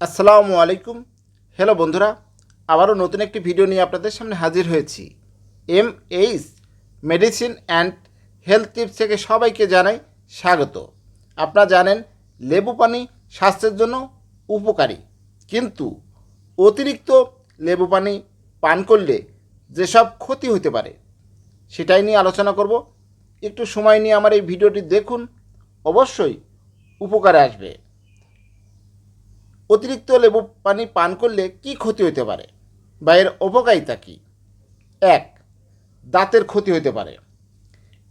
আসসালামু আলাইকুম। হ্যালো বন্ধুরা, আবারও নতুন একটি ভিডিও নিয়ে আপনাদের সামনে হাজির হয়েছি। M H medicine and health tips থেকে সবাইকে জানাই স্বাগত। আপনারা জানেন, লেবু পানি স্বাস্থ্যের জন্য উপকারী। কিন্তু অতিরিক্ত লেবু পানি পান করলে যেসব ক্ষতি হতে পারে, সেটাই নিয়ে আলোচনা করব। একটু সময় নিয়ে আমার এই ভিডিওটি দেখুন, অবশ্যই উপকারে আসবে। অতিরিক্ত লেবু পানি পান করলে কি ক্ষতি হতে পারে? বা এর উপকারিতা কী? এক, দাঁতের ক্ষতি হতে পারে।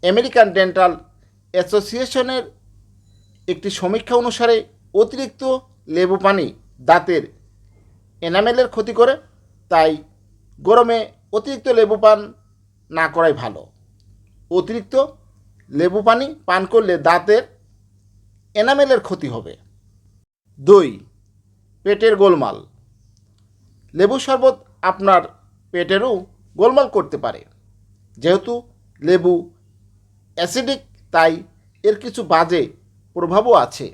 আমেরিকান ডেন্টাল অ্যাসোসিয়েশনের একটি সমীক্ষা অনুসারে অতিরিক্ত লেবু পানি দাঁতের এনামেলের ক্ষতি করে, তাই গরমে অতিরিক্ত লেবু পান না করাই ভালো। অতিরিক্ত লেবু পানি পান করলে দাঁতের এনামেলের ক্ষতি হবে। দুই পেটের গোলমাল। লেবু শরবত আপনার পেটেরও গোলমাল করতে পারে। যেহেতু লেবু অ্যাসিডিক, তাই এর কিছু বাজে প্রভাবও আছে।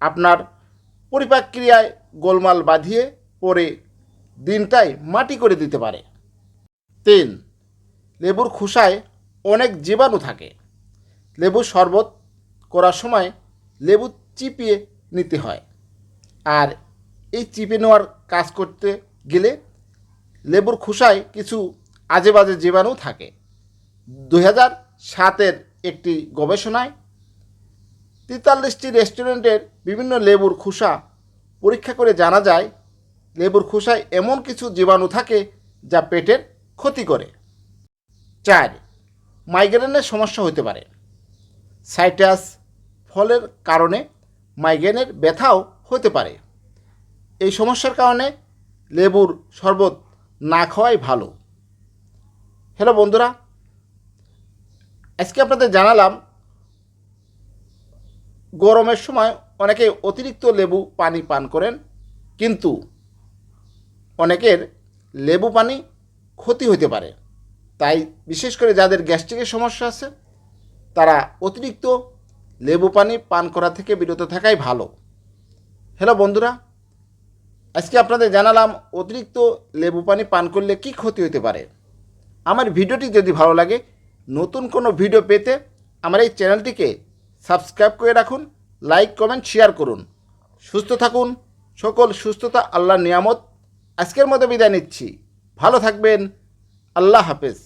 আপনার পরিপাক ক্রিয়ায় গোলমাল বাঁধিয়ে পরে দিনটাই মাটি করে দিতে পারে। তিন, লেবুর খোসায় অনেক জীবাণু থাকে। লেবু শরবত করার সময় লেবু চিপিয়ে নিতে হয়। আর এই চিপে নেওয়ার কাজ করতে গেলে লেবুর খোসায় কিছু আজে বাজে জীবাণু থাকে। দুই হাজার সাতের একটি গবেষণায় তেতাল্লিশটি রেস্টুরেন্টের বিভিন্ন লেবুর খোসা পরীক্ষা করে জানা যায়, লেবুর খোসায় এমন কিছু জীবাণু থাকে যা পেটের ক্ষতি করে। চার, মাইগ্রেনের সমস্যা হতে পারে। সাইটাস ফলের কারণে মাইগ্রেনের ব্যথাও হতে পারে। এই সমস্যার কারণে লেবুর শরবত না খাওয়াই ভালো। হ্যালো বন্ধুরা, আজকে আপনাদের জানালাম, গরমের সময় অনেকে অতিরিক্ত লেবু পানি পান করেন, কিন্তু অনেকের লেবু পানি ক্ষতি হতে পারে। তাই বিশেষ করে যাদের গ্যাস্ট্রিকের সমস্যা আছে, তারা অতিরিক্ত লেবু পানি পান করা থেকে বিরত থাকাই ভালো। হ্যালো বন্ধুরা আজকে আপনাদের জানালাম অতিরিক্ত লেবু পানি পান করলে কি ক্ষতি হতে পারে। আমার ভিডিওটি যদি ভালো লাগে, নতুন কোনো ভিডিও পেতে আমার এই চ্যানেলটিকে সাবস্ক্রাইব করে রাখুন, লাইক, কমেন্ট, শেয়ার করুন। সুস্থ থাকুন, সকল সুস্থতা, আল্লাহর নিয়ামত। আজকের মতো বিদায় নিচ্ছি। ভালো থাকবেন, আল্লাহ হাফেজ।